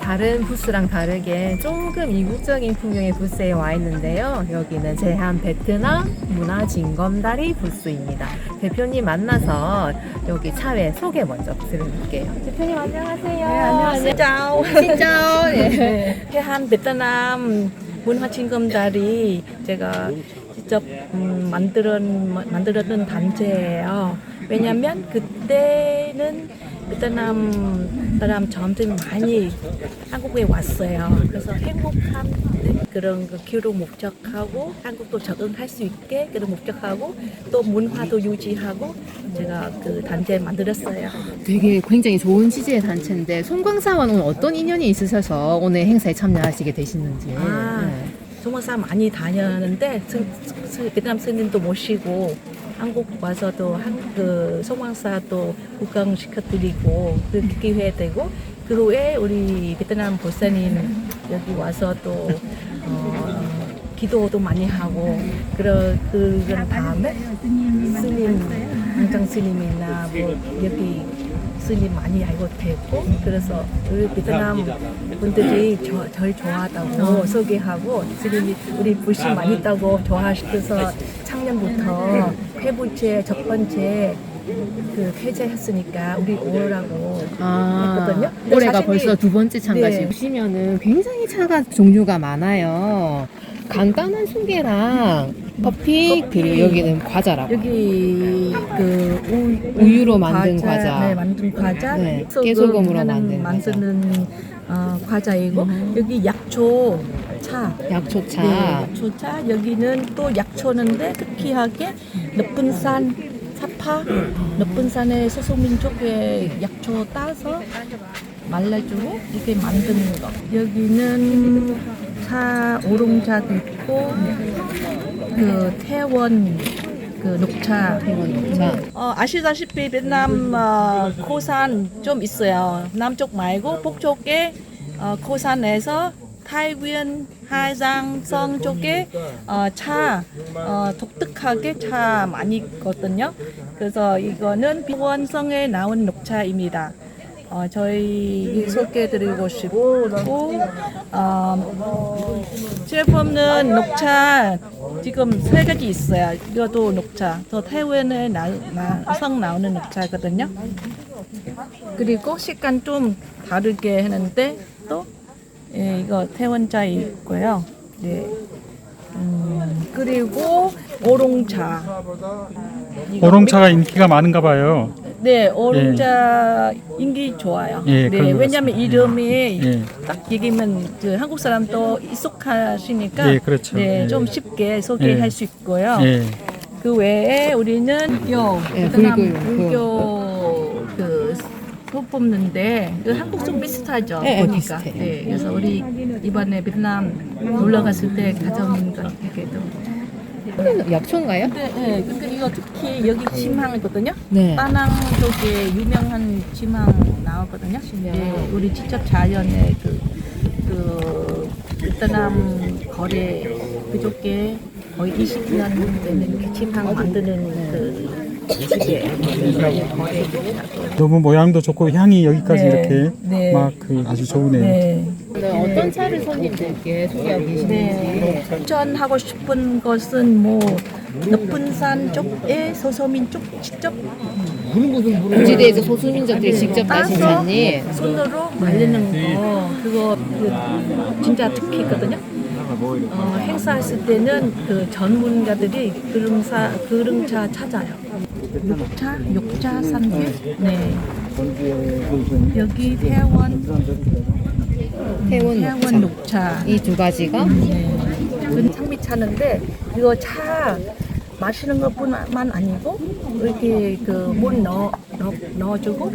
다른 부스랑 다르게 조금 이국적인 풍경의 부스에 와 있는데요. 여기는 제한 베트남 문화 징검다리 부스입니다. 대표님 만나서 여기 차회 소개 먼저 드릴게요. 대표님 안녕하세요. 네, 안녕하세요. chào. 네. 해한 베트남 문화 징검다리 제가 직접 음, 만들은 만들었던 단체예요. 왜냐면 그때는 베트남 사람 점점 많이 한국에 왔어요. 그래서 행복한 그런 그 기로 목적하고 한국도 적응할 수 있게 그런 목적하고 또 문화도 유지하고 제가 그 단체 만들었어요. 되게 굉장히 좋은 취지의 단체인데 송광사와는 오늘 어떤 인연이 있으셔서 오늘 행사에 참여하시게 되시는지. 아. 네. 송화사 많이 다녔는데 베트남 스님도 모시고 한국 와서도 한, 그 송황사도 구경시켜드리고 그 기회 되고 그 후에 우리 베트남 보사님 여기 와서 또 어, 기도도 많이 하고 그런 그런 다음에 스님 항장 스님이나 뭐 여기 스님 많이 알고 됐고 그래서 우리 베트남 분들이 저, 절 좋아하다고 소개하고 스님이 우리 불신 많이 있다고 좋아하셔서 작년부터 세 번째 첫 번째 그 폐쇄했으니까 우리 오라고 아, 했거든요. 근데 올해가 자신이- 벌써 두 번째 참가시 네. 보시면은 굉장히 차가 종류가 많아요. 간단한 순개랑 커피, 그리고 여기는 과자라고. 여기 그 우, 우유로 만든 과자. 네, 만든 과자. 네, 소금 깨소금으로 하는- 만든 과자. 만드는 어, 과자이고 여기 약초 차. 약초차. 네, 약초차. 여기는 또 약초는데 특이하게 높은 산사 파, 높은 산의 소소민족의 약초 따서 말라주고 이렇게 만드는 거. 여기는 차 오롱차도 있고 그 태원 그 녹차. 어, 아시다시피 베트남 어, 고산 좀 있어요. 남쪽 말고 북쪽에 어, 고산에서 타이윈 하장성 쪽에 어, 차 어, 독특하게 차 많이 있거든요. 그래서 이거는 비원성에 나온 녹차입니다. 어, 저희 소개해드리고 싶고 어, 제품은 녹차 지금 세 가지 있어요. 이것도 녹차. 저 태원에 나, 나, 성 나오는 녹차거든요. 그리고 식감 좀 다르게 했는데 또 예, 이거 태원차 있고요. 네. 음, 그리고 오롱차. 오롱차가 인기가 많은가 봐요. 네, 오롱차 인기 좋아요. 예, 네, 그런 것 왜냐면 같습니다. 이름이 예. 딱 얘기면 그 한국 사람도 익숙하시니까 예, 그렇죠. 네, 예. 좀 쉽게 소개할 예. 수 있고요. 예. 그 외에 우리는 요 예, 베트남 불교, 불교 그 뽑는데 그 한국 좀 비슷하죠 예, 예, 보니까. 비슷해요. 네, 그래서 우리 이번에 베트남 놀러 갔을 때 가져온 거 이렇게도. 약초인가요? 근데 예, 근데 이거 특히 여기 지망이거든요. 네. 빠낭 쪽에 유명한 지망 나오거든요. 네, 우리 직접 자연의 그, 그 베트남 거래 그쪽에 거의 20년 되는 그 지망 만드는 그. 그래서 거래 쪽하고. 너무 모양도 좋고 향이 여기까지 네. 이렇게 네. 막 그 아주 좋으네요. 네. 네, 어떤 차를 손님들께 소개하고 계시는지. 네. 추천하고 싶은 것은 뭐 높은 산 쪽에 소소민 쪽 직접 구지대에서 소수민족들이 직접 따신 따서 잔이 손으로 말리는 거 그거 그 진짜 특히거든요. 어, 행사했을 때는 그 전문가들이 그릉사 그릉차 찾아요. 육차, 육차 산길. 네. 여기 태원 태원 태원 녹차. 녹차. 이 두 가지가 네. 그 장미차는데 이거 차 마시는 것뿐만 아니고 이렇게 그물 넣어 넣어 넣어주고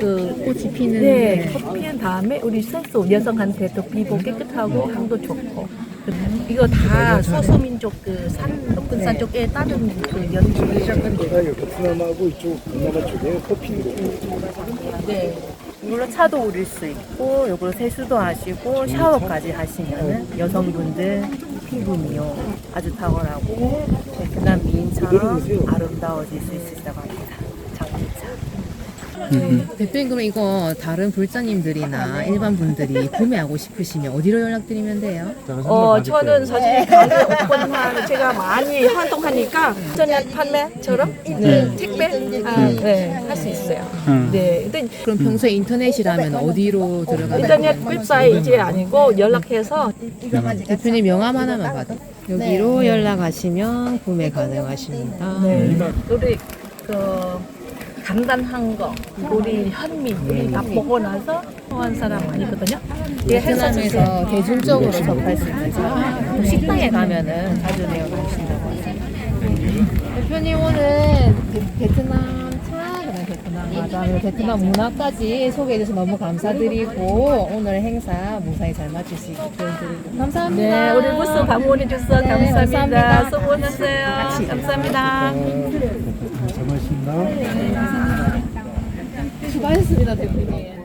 그 꽃이 피는 네, 커피한 다음에 우리 스스 여성한테 도 피부 깨끗하고 향도 좋고 그- 이거 다 소수민족 그산 높은 산 쪽에 따른 그 연주 시작한 데가 이 베트남하고 이쪽 동남아 쪽에 커피 네. 이걸로 차도 우릴 수 있고 이걸로 세수도 하시고 샤워까지 하시면은 여성분들 피부 미용 아주 탁월하고 베트남 미인처럼 아름다워질 수 있으시다고 합니다. 장미차. 대표님 그럼 이거 다른 불자님들이나 일반 분들이 구매하고 싶으시면 어디로 연락드리면 돼요? 어, 저는 사실 가게 오픈한 제가 많이 활동하니까 인터넷 판매처럼 네, 택배 아, 네, 할 수 있어요. 음. 네, 근데 그럼 평소에 인터넷이라면 어디로 들어가면 인터넷 웹사이트 아니고 연락해서 대표님 명함 하나만 받아. 여기로 연락하시면 구매 가능하십니다. 네. 우리 그 간단한 거 우리 현미 다 먹고 나서 좋아하는 사람. 예, 주세요. 베트남에서 대중적으로 접할 수 있는 차. 식당에 가면은 자주 내어 가신다고 하세요. 대표님 오늘 베- 베트남 차, 베트남 베트남 문화까지 소개해 주셔서 너무 감사드리고 오늘 행사 무사히 잘 마칠 수 있게 도와드리고 감사합니다. 네, 우리 부스 방문해 주셔서 네, 감사합니다. 감사합니다. 수고하셨어요. 감사합니다. 고맙습니다. 수고하셨습니다, 대표님.